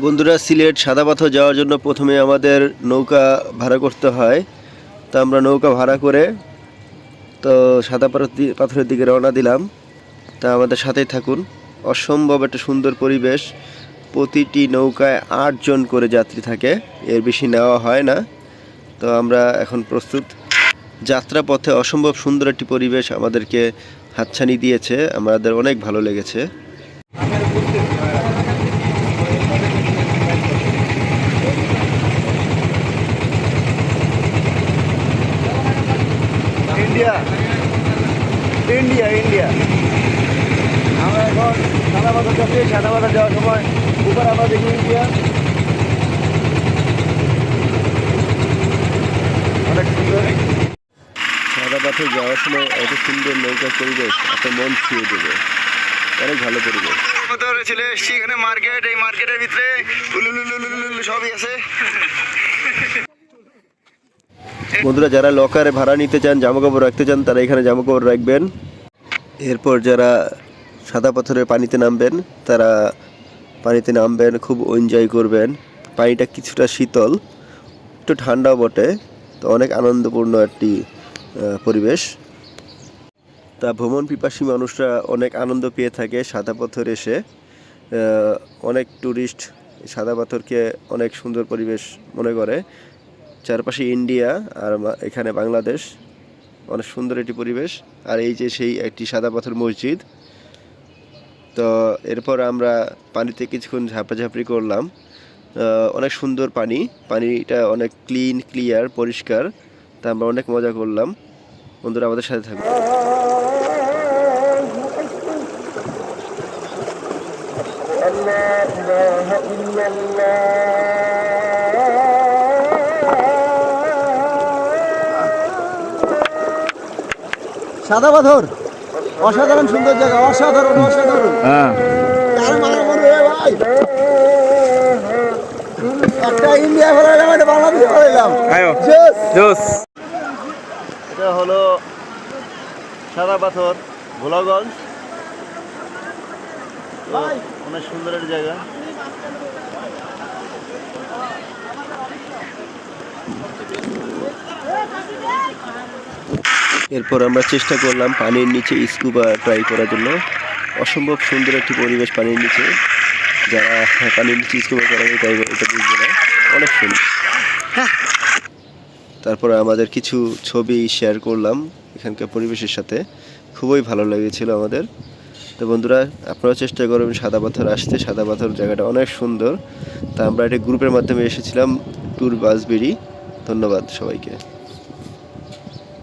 বন্ধুরা, সিলেট সাদা পাথর যাওয়ার জন্য প্রথমে আমাদের নৌকা ভাড়া করতে হয়। তো আমরা নৌকা ভাড়া করে তো সাদা পাথরের দিকে রওনা দিলাম। তা আমাদের সাথেই থাকুন। অসম্ভব একটা সুন্দর পরিবেশ। প্রতিটি নৌকায় আটজন করে যাত্রী থাকে। এর বেশি নেওয়া হয় না। তো আমরা এখন প্রস্তুত। যাত্রা পথে অসম্ভব সুন্দর একটি পরিবেশ আমাদেরকে হাতছানি দিয়েছে, আমাদের অনেক ভালো লেগেছে। ইন্ডিয়া। India India. আমরা এখন সাদা বাজার যাচ্ছি, সাদা বাজার যাওয়ার সময় উপর আমরা দেখি ইন্ডিয়া অনেক সুন্দর পাথর যাওয়ার সময় এত সুন্দর নৌকার পরিবেশ আপনার মন ছুঁয়ে দেবে। অনেক ভালো পরিবেশ। এখানে মার্কেট এই মার্কেটের ভিতরে সবই আছে। বন্ধুরা যারা লকারে ভাড়া নিতে চান জামা কাপড় রাখতে চান তারা এখানে জামা কাপড় রাখবেন। এরপর যারা সাদা পাথরের পানিতে নামবেন তারা পানিতে নামবেন খুব এনজয় করবেন। পানিটা কিছুটা শীতল একটু ঠান্ডাও বটে তো অনেক আনন্দপূর্ণ একটি পরিবেশ। তা ভ্রমণ পিপাসী মানুষরা অনেক আনন্দ পেয়ে থাকে সাদা পাথর এসে। অনেক ট্যুরিস্ট সাদা পাথরকে অনেক সুন্দর পরিবেশ মনে করে। চারপাশে ইন্ডিয়া আর এখানে বাংলাদেশ। অনেক সুন্দর একটি পরিবেশ। আর এই যে সেই একটি সাদা পাথর মসজিদ। তো এরপর আমরা পানিতে কিছুক্ষণ ঝাপাঝাপড়ি করলাম। অনেক সুন্দর পানি। পানিটা অনেক ক্লিন ক্লিয়ার পরিষ্কার। তা আমরা অনেক মজা করলাম। বন্ধুরা আমাদের সাথে থাকুন সাদা পাথর। অসাধারণ সুন্দর জায়গা অসাধারণ। অসাধারণ মনে হয় ভাই। একটা ইন্ডিয়া ফেলাইলাম একটা বাংলাদেশ ফেলাইলাম জোস। হলো সাদা পাথর, ভোলাগঞ্জ। অনেক সুন্দর একটা জায়গা। এরপর আমরা চেষ্টা করলাম পানির নিচে স্কুবা ট্রাই করার জন্য। অসম্ভব সুন্দর একটি পরিবেশ পানির নিচে। যারা পানির নিচে স্কুবা করাবে তাই এটা বুঝবে না। অনেক সুন্দর। তারপরে আমাদের কিছু ছবি শেয়ার করলাম এখানকার পরিবেশের সাথে। খুবই ভালো লেগেছিল আমাদের। তো বন্ধুরা আপনারা চেষ্টা করবেন সাদা পাথর আসতে। সাদা পাথর জায়গাটা অনেক সুন্দর। তা আমরা একটা গ্রুপের মাধ্যমে এসেছিলাম ট্যুর বাসবিড়ি ধন্যবাদ সবাইকে।